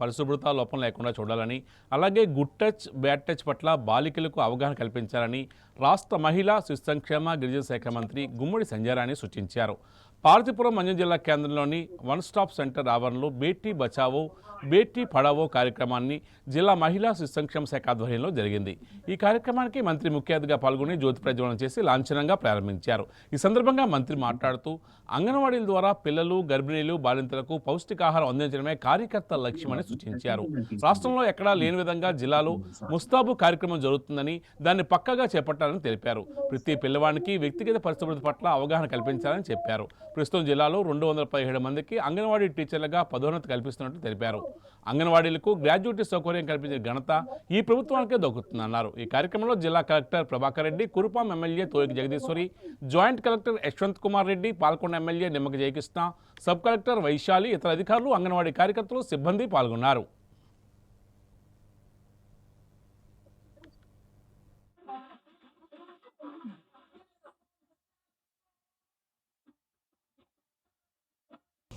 పరిశుభ్రత లోపం లేకుండా చూడాలని అలాగే గుడ్ టచ్ బ్యాడ్ టచ్ పట్ల బాలికలకు అవగాహన కల్పించాలని రాష్ట్ర మహిళా శిశు సంక్షేమ గిరిజన శాఖ మంత్రి గుమ్మడి సంజయరాణి సూచించారు. పార్వతీపురం మంజం జిల్లా కేంద్రంలోని వన్ స్టాప్ సెంటర్ ఆవరణలో బేటీ బచావో బేటీ పడావో కార్యక్రమాన్ని జిల్లా మహిళా శిశు సంక్షేమ శాఖ ఆధ్వర్యంలో జరిగింది. ఈ కార్యక్రమానికి మంత్రి ముఖ్య అతిథిగా పాల్గొని జ్యోతి ప్రజ్వలన చేసి లాంఛనంగా ప్రారంభించారు. ఈ సందర్భంగా మంత్రి మాట్లాడుతూ అంగన్వాడీల ద్వారా పిల్లలు గర్భిణీలు బాలింతలకు పౌష్టికాహారం అందించడమే కార్యకర్తల లక్ష్యమని సూచించారు. రాష్ట్రంలో ఎక్కడా లేని విధంగా జిల్లాలో ముస్తాబు కార్యక్రమం జరుగుతుందని దాన్ని పక్కగా చేపట్టాలని తెలిపారు. ప్రతి పిల్లవానికి వ్యక్తిగత పరిశుభ్రత పట్ల అవగాహన కల్పించాలని చెప్పారు. ప్రస్తుతం జిల్లాలో రెండు వందల పదిహేడు మందికి అంగన్వాడీ టీచర్లుగా పదోన్నతి కల్పిస్తున్నట్టు తెలిపారు. అంగన్వాడీలకు గ్రాడ్యుయేటీ సౌకర్యం కల్పించిన ఘనత ఈ ప్రభుత్వానికే దొక్కుతుందన్నారు. ఈ కార్యక్రమంలో జిల్లా collector Prabhakar Reddy Kurupam MLA Toyaka Jagadeeswari joint collector Yashwant Kumar Reddy Palakonda MLA Nimmaka Jayakrishna sub collector Vaishali ఇతర అధికారులు అంగన్వాడీ కార్యకర్తలు సిబ్బంది పాల్గొన్నారు.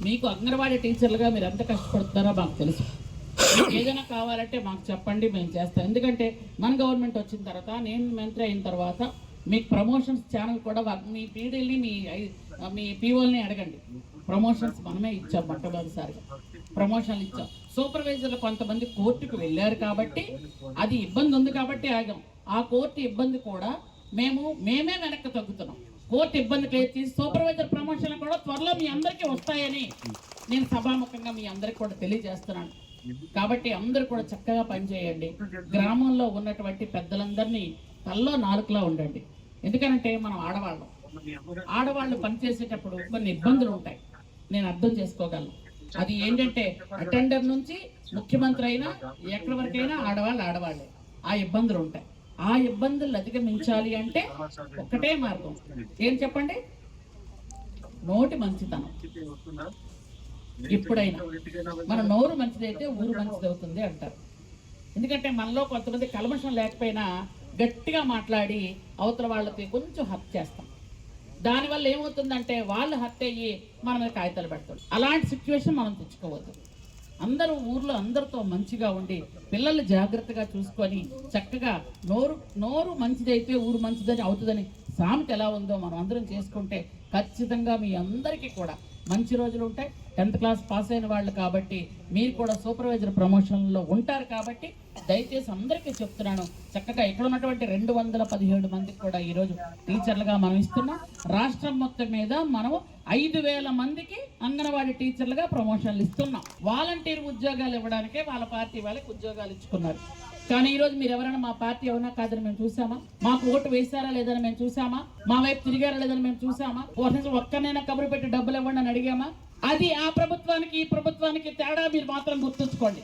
మీకు అంగన్వాడీ టీచర్లుగా మీరు ఎంత కష్టపడుతున్నారో మాకు తెలుసు. ఏదైనా కావాలంటే మాకు చెప్పండి మేము చేస్తాం. ఎందుకంటే మన గవర్నమెంట్ వచ్చిన తర్వాత నేను మంత్రి అయిన తర్వాత మీకు ప్రమోషన్స్ ఛానల్ కూడా మీ పీడీల్ని మీ మీ పీఓల్ని అడగండి. ప్రమోషన్స్ మనమే ఇచ్చాం మొట్టమొదటిసారిగా. ప్రమోషన్లు ఇచ్చాం. సూపర్వైజర్లు కొంతమంది కోర్టుకు వెళ్ళారు కాబట్టి అది ఇబ్బంది ఉంది కాబట్టి ఆగాం. ఆ కోర్టు ఇబ్బంది కూడా మేము మేమే వెనక్కి తగ్గుతున్నాం. కోర్టు ఇబ్బంది క్లియర్ చేసి సూపర్వైజర్ ప్రమోషన్లు కూడా త్వరలో మీ అందరికీ వస్తాయని నేను సభాముఖంగా మీ అందరికి కూడా తెలియజేస్తున్నాను. కాబట్టి అందరూ కూడా చక్కగా పనిచేయండి. గ్రామంలో ఉన్నటువంటి పెద్దలందరినీ తల్లో నాలుకలా ఉండండి. ఎందుకంటే మనం ఆడవాళ్ళం. ఆడవాళ్ళు పనిచేసేటప్పుడు కొన్ని ఇబ్బందులు ఉంటాయి. నేను అర్థం చేసుకోగలను. అది ఏంటంటే అటెండర్ నుంచి ముఖ్యమంత్రి అయినా ఎక్కడి వరకైనా ఆడవాళ్ళు ఆడవాళ్ళే. ఆ ఇబ్బందులు ఉంటాయి. ఆ ఇబ్బందులు అధిగమించాలి అంటే ఒకటే మార్గం. ఏం చెప్పండి? నోటి మంచితనం. ఎప్పుడైనా. మన నోరు మంచిదైతే ఊరు మంచిది అవుతుంది అంటారు. ఎందుకంటే మనలో కొంతమంది కల్మషం లేకపోయినా గట్టిగా మాట్లాడి అవతల వాళ్ళకి కొంచెం హత్య చేస్తాం. దానివల్ల ఏమవుతుందంటే వాళ్ళు హత్య అయ్యి మన మీద కాగితాలు పెడతారు. అలాంటి సిచ్యువేషన్ మనం తెచ్చుకోవద్దు. అందరూ ఊర్లో అందరితో మంచిగా ఉండి పిల్లల్ని జాగ్రత్తగా చూసుకొని చక్కగా నోరు నోరు మంచిదైతే ఊరు మంచిదని అవుతుందని సామెత ఎలా ఉందో మనం అందరం చేసుకుంటే ఖచ్చితంగా మీ అందరికీ కూడా మంచి రోజులు ఉంటాయి. టెన్త్ క్లాస్ పాస్ అయిన వాళ్ళు కాబట్టి మీరు కూడా సూపర్వైజర్ ప్రమోషన్లో ఉంటారు కాబట్టి దయచేసి అందరికీ చెప్తున్నాను. చక్కగా ఇక్కడ ఉన్నటువంటి రెండు వందల పదిహేడు మందికి కూడా ఈరోజు టీచర్లుగా మనం ఇస్తున్నాం. రాష్ట్రం మొత్తం మీద మనం ఐదు వేల మందికి అంగన్వాడీ టీచర్లుగా ప్రమోషన్లు ఇస్తున్నాం. వాలంటీర్ ఉద్యోగాలు ఇవ్వడానికే వాళ్ళ పార్టీ వాళ్ళకి ఉద్యోగాలు ఇచ్చుకున్నారు. కానీ ఈరోజు మీరు ఎవరైనా మా పార్టీ ఎవరైనా కాదని మేము చూసామా? మాకు ఓటు వేశారా లేదని మేము చూసామా? మా వైపు తిరిగారా లేదని మేము చూసామా? అసలు ఒక్కనైనా కబురు పెట్టి డబ్బులు ఇవ్వండి అని అడిగామా? అది ఆ ప్రభుత్వానికి ఈ ప్రభుత్వానికి తేడా మీరు మాత్రం గుర్తుంచుకోండి.